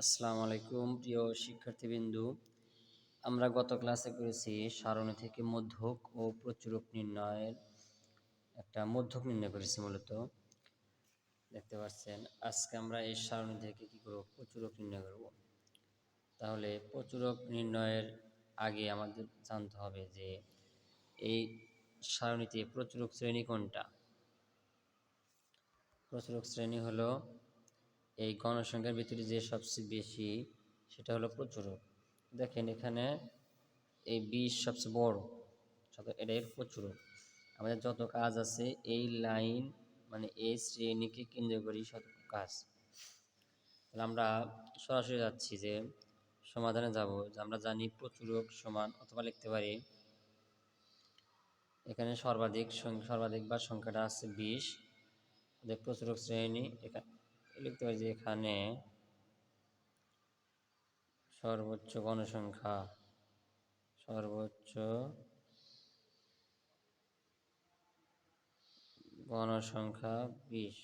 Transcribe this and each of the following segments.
আসসালামু আলাইকুম, প্রিয় শিক্ষার্থীবৃন্দু। আমরা গত ক্লাসে করেছি সারণী থেকে মধ্যক ও প্রচুরক নির্ণয়ের একটা মধ্যক নির্ণয় করেছি মূলত। দেখতে পাচ্ছেন, আজকে আমরা এই সারণী থেকে কী করব? প্রচুরক নির্ণয় করব। তাহলে প্রচুরক নির্ণয়ের আগে আমাদের জানতে হবে যে এই সারণীতে প্রচুরক শ্রেণি কোনটা? প্রচুরক শ্রেণি হলো এই গণসংখ্যার ভিতরে যে সবচেয়ে বেশি, সেটা হলো প্রচুরক দেখেন এখানে এই বিশ সবচেয়ে বড় এটাই প্রচুরক আমাদের যত কাজ আছে, এই লাইন মানে এই শ্রেণীকে কেন্দ্র করি শত কাজ। তাহলে আমরা সরাসরি যাচ্ছি যে সমাধানে যাব, যে আমরা জানি প্রচুরক সমান অথবা লিখতে পারি। এখানে সর্বাধিক সর্বাধিক বা সংখ্যাটা আছে বিশ। প্রচুরক শ্রেণি, এখানে লিখতে পারি এখানে সর্বোচ্চ গণসংখ্যা সর্বোচ্চ গণসংখ্যা বিশ,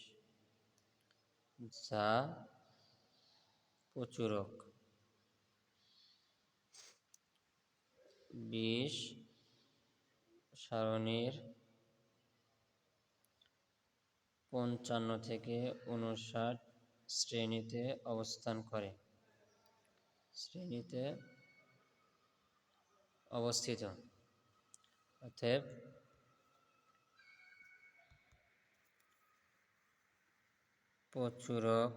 যা প্রচুরক। বিশ সারণীর পঞ্চান্ন থেকে উনষাট শ্রেণীতে অবস্থান করে। শ্রেণীতে অবস্থিত। অতএব প্রচুরক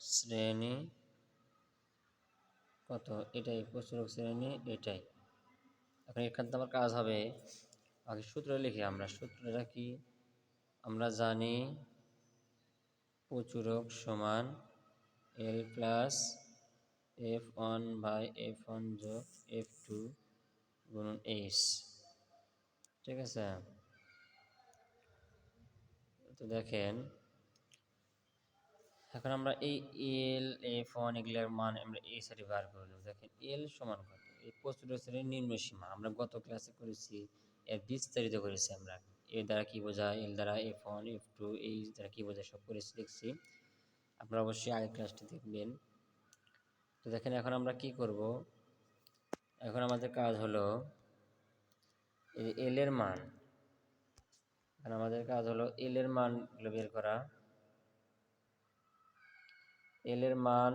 শ্রেণি কত? এটাই, প্রচুরক শ্রেণি এটাই। এখন এখান থেকে আমার কাজ হবে। আগে সূত্র লিখি আমরা। সূত্রটা কি? আমরা জানি প্রচুরক সমান L plus F one by F one যোগ এফ টু গুণন এইচ ঠিক আছে? তো দেখেন, এখন আমরা এই এল এফ ওয়ান এগুলোর মান আমরা এই সাইডে বার করে দেবো। দেখেন এল সমান কত? এই প্রচুর শ্রেণির নিম্ন সীমা। আমরা গত ক্লাসে করেছি, এর বিস্তারিত করেছি আমরা। এর দ্বারা কী বোঝায়? এল দ্বারা এফ ওয়ান, এফ টু এই দ্বারা কী বোঝায়? সব করেছি দেখছি। আপনারা অবশ্যই আগের ক্লাসটি দেখবেন। তো দেখেন, এখন আমরা কি করব? এখন আমাদের কাজ হলো এল এর মান। এখন আমাদের কাজ হলো এল এর মানগুলো বের করা। এল এর মান,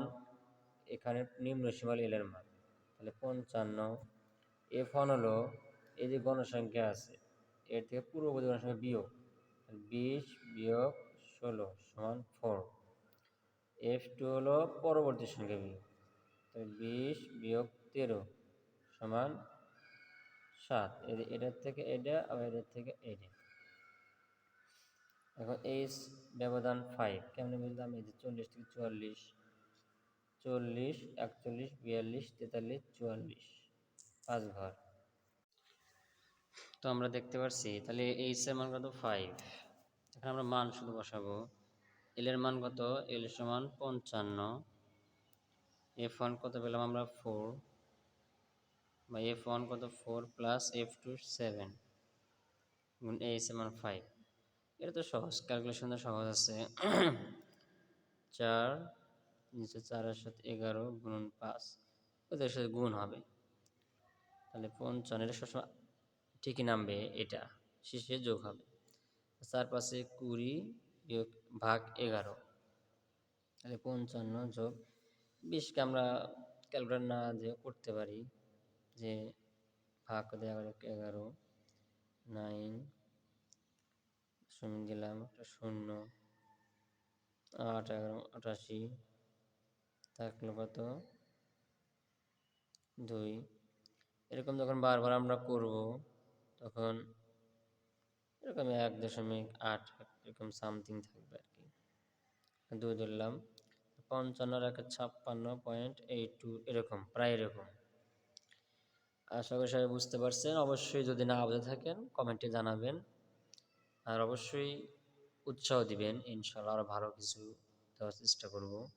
এখানে নিম্ন সীমাল এল এর মান। তাহলে পঞ্চান্ন। এফ হলো এই যে গণসংখ্যা আছে। এর থেকে পূর্ববর্তী গণসংখ্যা বিয়োগ। বিশ বিয়োগ ষোলো সমান ফোর এফ টু হলো পরবর্তী সংখ্যা বিয়োগ। তাহলে বিশ বিয়োগ তেরো সমান সাত। এটার থেকে এটা আবার এটার থেকে এটা। এখন এইচ ব্যবধান ফাইভ কেমন বুঝলাম এই যে চল্লিশ থেকে চুয়াল্লিশ, চল্লিশ, একচল্লিশ, বিয়াল্লিশ, তেতাল্লিশ, চুয়াল্লিশ। পাঁচ ঘর। তো আমরা দেখতে পাচ্ছি তাহলে এইচ এর মান কত? ফাইভ এখন আমরা মান শুধু বসাবো। এল এর মান কত? এল সমান পঞ্চান্ন। এফ ওয়ান কত পেলাম আমরা? ফোর বা এফ ওয়ান কত? Four plus F two seven H এর মান ফাইভ এটা তো সহজ ক্যালকুলেশনটা সহজ আছে। চার নিচে চারের সাথে এগারো গুণ পাঁচ, ওদের সাথে গুণ হবে। তাহলে পঞ্চান্ন, এটা সবসময় ঠিকই নামবে এটা, শেষে যোগ হবে। চার পাশে কুড়ি ভাগ এগারো, তাহলে পঞ্চান্ন যোগ বিশকে আমরা ক্যালকুলেটার না যে করতে পারি যে ভাগ এগারো এগারো, নাইন, শূন্য দিলাম, একটা শূন্য, আট, এগারো, আটাশি, থাকল কত? দুই, এরকম যখন বারবার আমরা করব তখন এরকম এক দশমিক আট, এরকম সামথিং থাকবে আর কি। দুই ধরলাম, পঞ্চান্ন এক ছাপ্পান্ন পয়েন্ট এইট টু এরকম, প্রায় এরকম। আশা করি সবাই বুঝতে পারছেন। অবশ্যই যদি না বুঝে থাকেন, কমেন্টে জানাবেন। আর অবশ্যই উৎসাহ দিবেন। ইনশাল্লাহ আরও ভালো কিছু দেওয়ার চেষ্টা করব।